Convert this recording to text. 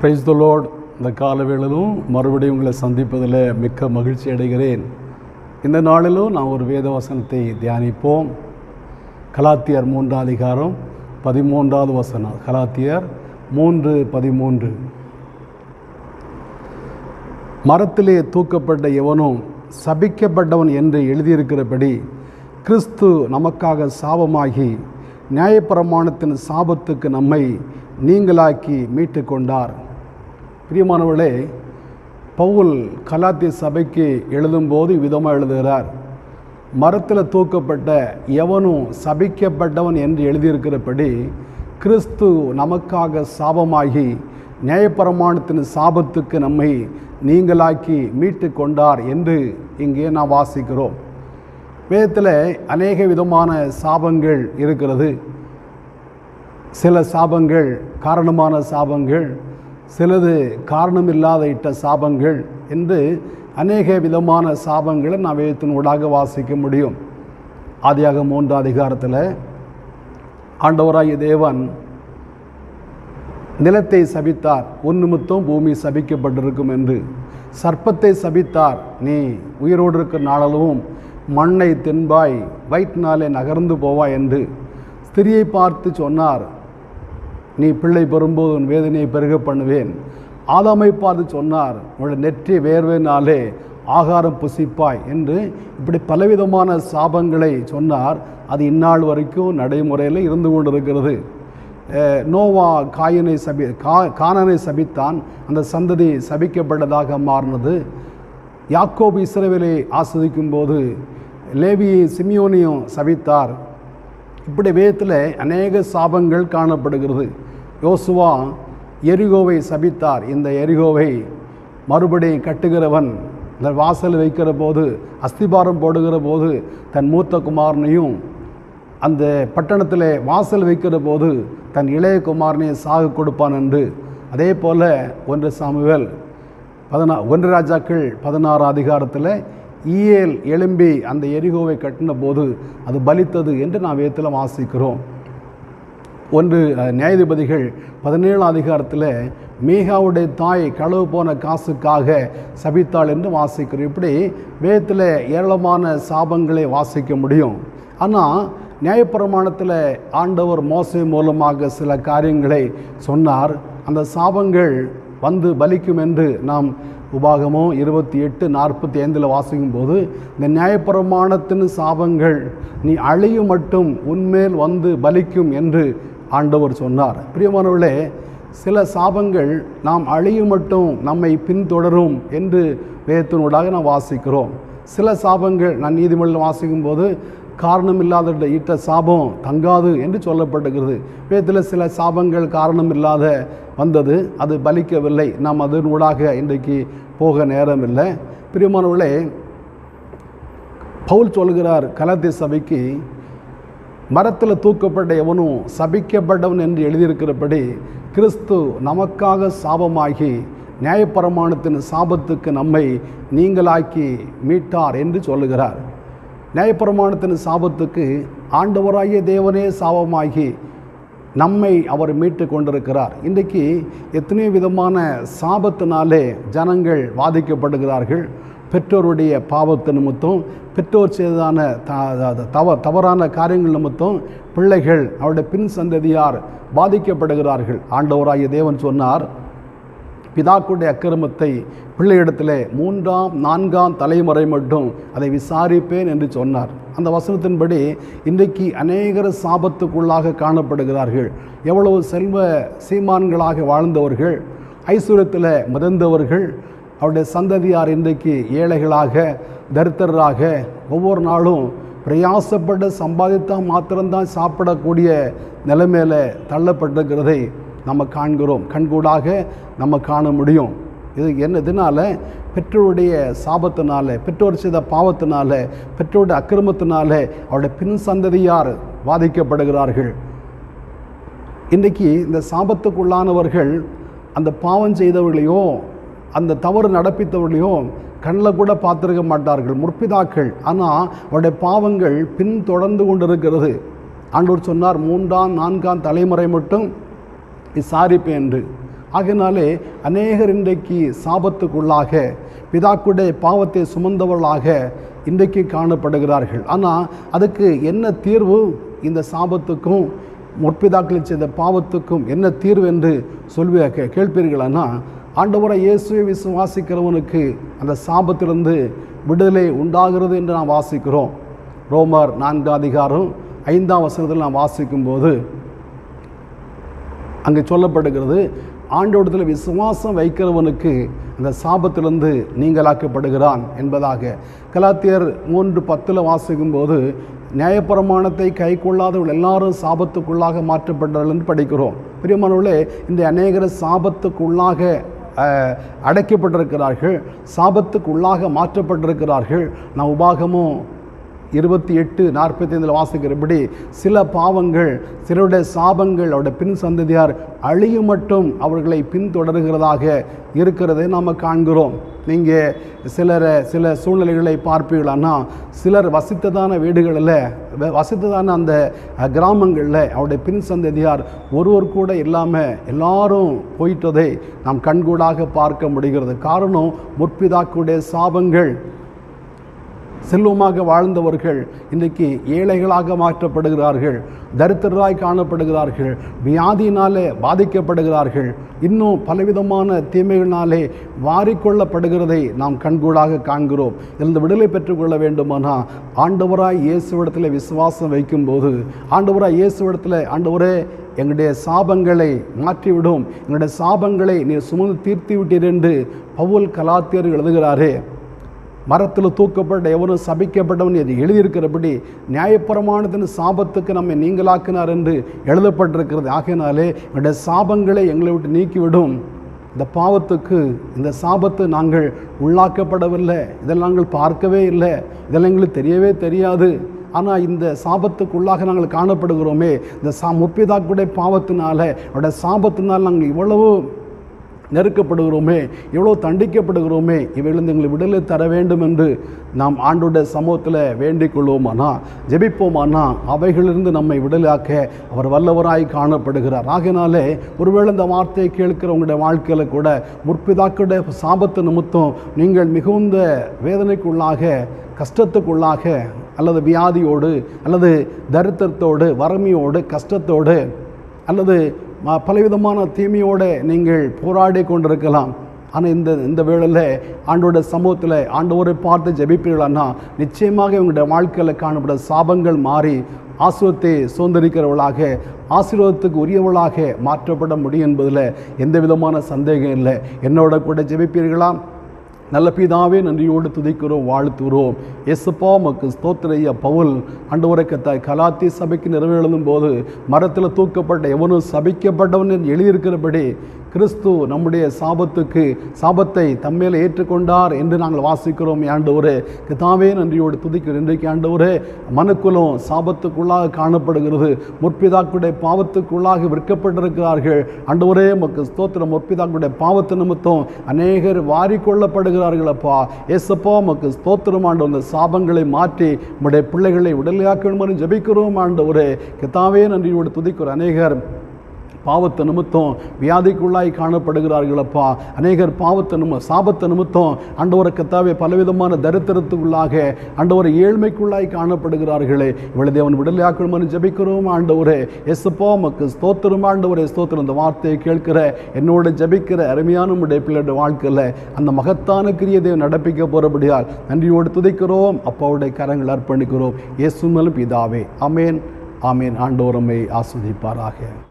Praise the load இந்த காலவேளிலும் மறுபடியும் உங்களை சந்திப்பதில் மிக்க மகிழ்ச்சி அடைகிறேன். இந்த நாளிலும் நான் ஒரு வேத வசனத்தை தியானிப்போம். கலாத்தியர் மூன்றாம் அதிகாரம் பதிமூன்றாவது வசனம். கலாத்தியர் மூன்று பதிமூன்று. மரத்திலே தூக்கப்பட்ட எவனும் சபிக்கப்பட்டவன் என்று எழுதியிருக்கிறபடி கிறிஸ்து நமக்காக சாபமாகி நியாயப்பிரமாணத்தின் சாபத்துக்கு நம்மை நீங்களாக்கி மீட்டு கொண்டார் பிரியமானவர்களே பவுல் கலாத்திய சபைக்கு எழுதும்போது விதமாக எழுதுகிறார் மரத்தில் தூக்கப்பட்ட எவனும் சபிக்கப்பட்டவன் என்று எழுதியிருக்கிறபடி கிறிஸ்து நமக்காக சாபமாகி நியாயப்பிரமாணத்தின் சாபத்துக்கு நம்மை நீங்களாக்கி மீட்டு கொண்டார் என்று இங்கே நாம் வாசிக்கிறோம். வேதத்தில் அநேக விதமான சாபங்கள் இருக்கிறது. சில சாபங்கள் காரணமான சாபங்கள் சிலது காரணமில்லாத இட்ட சாபங்கள் என்று அநேக விதமான சாபங்களை நான் வேதத்தின் ஊடாக வாசிக்க முடியும். ஆதியாக மூன்றாம் அதிகாரத்தில் ஆண்டவராகிய தேவன் நிலத்தை சபித்தார் உன் பூமி சபிக்கப்பட்டிருக்கும் என்று. சர்ப்பத்தை சபித்தார் நீ உயிரோடு இருக்கிற நாளளவும் மண்ணை தின்பாய் வயிற்றினாலே நகர்ந்து போவாய் என்று. ஸ்திரியை பார்த்து சொன்னார் நீ பிள்ளை பெறும்போது உன் வேதனையை பெருக பண்ணுவேன். ஆதாமை பார்த்து சொன்னார் உன்னுடைய நெற்றி வேர்வேனாலே ஆகாரம் புசிப்பாய் என்று இப்படி பலவிதமான சாபங்களை சொன்னார். அது இந்நாள் வரைக்கும் நடைமுறையில் இருந்து கொண்டிருக்கிறது. நோவா காயனை சபி கா கானனை சபித்தான் அந்த சந்ததி சபிக்கப்பட்டதாக மாறினது. யாக்கோபு இஸ்ரவேலை ஆஸ்வதிக்கும் போது லேவியை சிமியோனியும் சபித்தார். இப்படி வேதத்தில் அநேக சாபங்கள் காணப்படுகிறது. யோசுவா எரிகோவை சபித்தார். இந்த எரிகோவை மறுபடியும் கட்டுகிறவன் இந்த வாசல் வைக்கிற போது அஸ்திபாரம் போடுகிற போது தன் மூத்த குமாரனையும் அந்த பட்டணத்தில் வாசல் வைக்கிற போது தன் இளைய குமாரனை சாக கொடுப்பான் என்று. அதே போல் ஒன்று சாமுவேல் பதினா ஒன்று ராஜாக்கள் பதினாறு அதிகாரத்தில் ஈயேல் எழும்பி அந்த எரிகோவை கட்டின போது அது பலித்தது என்று நாம் வேத்தில் வாசிக்கிறோம் ஒன்று அஹ், நியாயாதிபதிகள் பதினேழாம் அதிகாரத்தில் மீகாவுடைய தாய் களவு போன காசுக்காக சபித்தாள் என்று வாசிக்கிறோம். இப்படி வேதத்தில் ஏராளமான சாபங்களை வாசிக்க முடியும். ஆனால் நியாயப்பிரமாணத்தில் ஆண்டவர் மோசை மூலமாக சில காரியங்களை சொன்னார். அந்த சாபங்கள் வந்து பலிக்கும் என்று நாம் உபாகமோ இருபத்தி எட்டு நாற்பத்தி ஐந்தில் வாசிக்கும் போது இந்த நியாயப்பிரமாணத்தின் சாபங்கள் நீ அழியும் மட்டும் உன்மேல் வந்து பலிக்கும் என்று ஆண்டவர் சொன்னார். பிரியமானவர்களே சில சாபங்கள் நாம் அழியும் மட்டும் நம்மை பின்தொடரும் என்று வேதத்தினூடாக நாம் வாசிக்கிறோம். சில சாபங்கள் நான் நீதிமன்றம் வாசிக்கும் போது காரணம் இல்லாத ஈட்ட சாபம் தங்காது என்று சொல்லப்பட்டுகிறது வேதத்தில் சில சாபங்கள் காரணம் இல்லாத வந்தது அது பலிக்கவில்லை. நாம் அதன் ஊடாக இன்றைக்கு போக நேரம் இல்லை பிரியமானவர்களே பவுல் சொல்கிறார் கலத்தி சபைக்கு மரத்தில் தூக்கப்பட்ட எவனும் சபிக்கப்பட்டவன் என்று எழுதியிருக்கிறபடி கிறிஸ்து நமக்காக சாபமாகி நியாயப்பிரமாணத்தின் சாபத்துக்கு நம்மை நீங்களாக்கி மீட்டார் என்று சொல்லுகிறார். நியாயப்பிரமாணத்தின் சாபத்துக்கு ஆண்டவராகிய தேவனே சாபமாகி நம்மை அவர் மீட்டு கொண்டிருக்கிறார். இன்றைக்கு எத்தனையோ விதமான சாபத்தினாலே ஜனங்கள் பாதிக்கப்படுகிறார்கள் பெற்றோருடைய பாவத்து நிமித்தம் பெற்றோர் செய்ததான த- தவ தவறான காரியங்கள் நிமித்தம் பிள்ளைகள் அவருடைய பின் சந்ததியார் பாதிக்கப்படுகிறார்கள். ஆண்டவராகிய தேவன் சொன்னார் பிதாக்குடைய அக்கிரமத்தை பிள்ளையிடத்தில் மூன்றாம் நான்காம் தலைமுறை மட்டும் அதை விசாரிப்பேன் என்று சொன்னார். அந்த வசனத்தின்படி இன்றைக்கு அநேகர் சாபத்துக்குள்ளாக காணப்படுகிறார்கள். எவ்வளவு செல்வ சீமான்களாக வாழ்ந்தவர்கள் ஐஸ்வர்யத்தில் மிதந்தவர்கள் அவருடைய சந்ததியார் இன்றைக்கு ஏழைகளாக தரித்திரராக ஒவ்வொரு நாளும் பிரயாசப்பட்டு சம்பாதித்தால் மாத்திரம்தான் சாப்பிடக்கூடிய நிலைமையில் தள்ளப்பட்டிருக்கிறதை நம்ம காண்கிறோம். கண்கூடாக நம்ம காண முடியும். இது என்னதுனால? பெற்றோருடைய சாபத்தினால பெற்றோர் செய்த பாவத்தினால பெற்றோருடைய அக்கிரமத்தினால அவருடைய பின் சந்ததியார் பாதிக்கப்படுகிறார்கள் இன்றைக்கி இந்த சாபத்துக்குள்ளானவர்கள் அந்த பாவம் செய்தவர்களையோ அந்த தவறு நடப்பித்தவர்களையோ கண்ணில் கூட பார்த்துருக்க மாட்டார்கள் முற்பிதாக்கள். ஆனால் அவருடைய பாவங்கள் பின் தொடர்ந்து கொண்டிருக்கிறது. ஆண்டவர் சொன்னார் மூன்றாம் நான்காம் தலைமுறை மட்டும் விசாரிப்பேன் என்று. ஆகினாலே அநேகர் இன்றைக்கு சாபத்துக்குள்ளாக பிதாக்குடைய பாவத்தை சுமந்தவர்களாக இன்றைக்கு காணப்படுகிறார்கள். ஆனால் அதுக்கு என்ன தீர்வு? இந்த சாபத்துக்கும் முற்பிதாக்களில் செய்த பாவத்துக்கும் என்ன தீர்வு என்று சொல்வி கே- கேட்பீர்களானா ஆண்டவரை இயேசுவை விசுவாசிக்கிறவனுக்கு அந்த சாபத்திலிருந்து விடுதலை உண்டாகிறது என்று நாம் வாசிக்கிறோம். ரோமர் நான்காம் அதிகாரம் ஐந்தாம் வசனத்தில் நாம் வாசிக்கும்போது அங்கே சொல்லப்படுகிறது ஆண்டோடத்தில் விசுவாசம் வைக்கிறவனுக்கு அந்த சாபத்திலிருந்து நீங்களாக்கப்படுகிறான் என்பதாக. கலாத்தியர் மூன்று பத்தில் வாசிக்கும்போது நியாயப்பிரமாணத்தை கை கொள்ளாதவர்கள் எல்லாரும் சாபத்துக்குள்ளாக மாற்றப்பட்டார்கள் என்று படிக்கிறோம். பிரியமானவர்களே இந்த அநேகர் சாபத்துக்குள்ளாக அடைக்கப்பட்டிருக்கிறார்கள். சாபத்துக்குள்ளாக மாற்றப்பட்டிருக்கிறார்கள். நான் உபாகமும் இருபத்தி எட்டு நாற்பத்தி ஐந்தில் வாசிக்கிறபடி சில பாவங்கள் சிலருடைய சாபங்கள் அவருடைய பின் சந்ததியார் அழியும் மட்டும் அவர்களை பின்தொடர்கிறதாக இருக்கிறதை நாம் காண்கிறோம். நீங்கள் சிலரை சில சூழ்நிலைகளை பார்ப்பீர்களானா சிலர் வசித்ததான வீடுகளில் வசித்ததான அந்த கிராமங்களில் அவருடைய பின் சந்ததியார் ஒருவர் கூட இல்லாமல் எல்லாரும் போயிட்டதை நாம் கண்கூடாக பார்க்க முடிகிறது. காரணம் முற்பிதாக்குடைய சாபங்கள். செல்வமாக வாழ்ந்தவர்கள் இன்றைக்கு ஏழைகளாக மாற்றப்படுகிறார்கள் தரித்திரராய் காணப்படுகிறார்கள் வியாதியினாலே பாதிக்கப்படுகிறார்கள். இன்னும் பலவிதமான தீமைகளினாலே வாரிக்கொள்ளப்படுகிறதை நாம் கண்கூடாக காண்கிறோம். இருந்து விடுதலை பெற்றுக்கொள்ள வேண்டுமானால் ஆண்டவராய் இயேசுவிடத்தில் விசுவாசம் வைக்கும்போது ஆண்டவராய் இயேசுவிடத்தில் ஆண்டவரே எங்களுடைய சாபங்களை மாற்றிவிடும். எங்களுடைய சாபங்களை நீர் சுமந்து தீர்த்து விட்டீர் என்று பவுல் கலாத்தியர் எழுதுகிறாரே மரத்தில் தூக்கப்பட்ட எவனும் சபிக்கப்பட்டவன் இது எழுதியிருக்கிறபடி நியாயப்பிரமாணத்தின் சாபத்துக்கு நம்மை நீங்களாக்கினார் என்று எழுதப்பட்டிருக்கிறது. ஆகையினாலே என்னுடைய சாபங்களை எங்களை விட்டு நீக்கிவிடும். இந்த பாவத்துக்கு இந்த சாபத்து நாங்கள் உள்ளாக்கப்படவில்லை. இதெல்லாம் நாங்கள் பார்க்கவே இல்லை. இதெல்லாம் எங்களுக்கு தெரியவே தெரியாது. ஆனால் இந்த சாபத்துக்குள்ளாக நாங்கள் காணப்படுகிறோமே இந்த சா முப்பிதாக்குடைய பாவத்தினால அவருடைய சாபத்தினால் நாங்கள் இவ்வளவு நெருக்கப்படுகிறோமே எவ்வளோ தண்டிக்கப்படுகிறோமே இவைகளிலிருந்து எங்களை விடுதலை தர வேண்டும் என்று நாம் ஆண்டுடைய சமூகத்தில் வேண்டிக் கொள்வோமானா ஜெபிப்போமானா அவைகளிலிருந்து நம்மை விடலாக்க அவர் வல்லவராய் காணப்படுகிறார். ஆகினாலே ஒருவேளை இந்த வார்த்தையை கேட்கிற உங்களுடைய வாழ்க்கையில் கூட முற்பிதாக்களுடைய சாபத்து நிமித்தம் நீங்கள் மிகுந்த வேதனைக்குள்ளாக கஷ்டத்துக்குள்ளாக அல்லது வியாதியோடு அல்லது தரித்திரத்தோடு வறுமையோடு கஷ்டத்தோடு அல்லது பலவிதமான தீமையோடு நீங்கள் போராடி கொண்டிருக்கலாம். ஆனால் இந்த இந்த வேளையில் ஆண்டோட சமூகத்தில் ஆண்டவரை பார்த்து ஜெபிப்பீர்களான்னா நிச்சயமாக உங்களுடைய வாழ்க்கையில் காணப்பட சாபங்கள் மாறி ஆசீர்வத்தை சுதந்திரிக்கிறவளாக ஆசீர்வாதத்துக்கு உரியவளாக மாற்றப்பட முடியும் என்பதில் எந்த விதமான சந்தேகம் இல்லை. என்னோட கூட ஜெபிப்பீர்களா? நல்ல பிதாவே நன்றியோடு துதிக்கிறோம் வாழ்த்துகிறோம். எஸ்ப்பா மக்கு ஸ்தோத்திரைய பவுல் அண்டவரை கத்தாய் கலாத்தி சபைக்கு நிறைவேழும் போது மரத்தில் தூக்கப்பட்ட எவனும் சபிக்கப்பட்டவன் என்று எழுதியிருக்கிறபடி கிறிஸ்து நம்முடைய சாபத்துக்கு சாபத்தை தம்மேல் ஏற்றுக்கொண்டார் என்று நாங்கள் வாசிக்கிறோம் ஆண்டவரே. கிதாவே நன்றியோடு துதிக்கிறோம். இன்றைக்கு ஆண்டவரே மனுக்குலம் சாபத்துக்குள்ளாக காணப்படுகிறது. முற்பிதாக்களுடைய பாவத்துக்குள்ளாக விற்கப்பட்டிருக்கிறார்கள். ஆண்டவரே மக்கு ஸ்தோத்திரம். முற்பிதாக்களுடைய பாவத்து நிமித்தம் அநேகர் வாரிக்கொள்ளப்படுகிறார்கள் அப்பா. ஏசப்பா மக்கு ஸ்தோத்திரம் ஆண்டு அந்த சாபங்களை மாற்றி நம்முடைய பிள்ளைகளை உடலையாக்கணும்னு ஜபிக்கிறோம் ஆண்டவரே. கிதாவே நன்றியோடு துதிக்கிறோம். அநேகர் பாவத்தை நிமித்தம் வியாதிக்குள்ளாய் காணப்படுகிறார்கள் அப்பா. அநேகர் பாவத்தை நிம சாபத்தை நிமித்தம் ஆண்டவரை கத்தாவே பலவிதமான தரித்திரத்துக்குள்ளாக ஆண்டவரை ஏழ்மைக்குள்ளாய் காணப்படுகிறார்களே. இவ்வளவு தேவன் விடலையாக்கணும்னு ஜபிக்கிறோம் ஆண்டவரே. எஸ்ப்போ மக்கு ஸ்தோத்திரம் ஆண்டவரே. ஸ்தோத்திரம். இந்த வார்த்தையை கேட்கிற என்னோட ஜெபிக்கிற அருமையான உடைய பிள்ளையோட வாழ்க்கையில் அந்த மகத்தான கிரியை தேவன் நடப்பிக்க போகிறபடியால் நன்றியோடு துதிக்கிறோம். அப்பாவுடைய கரங்கள் அர்ப்பணிக்கிறோம். இயேசுமலும் இதாவே பிதாவே. அமேன் ஆமேன். ஆண்டோரமை ஆஸ்வதிப்பாராக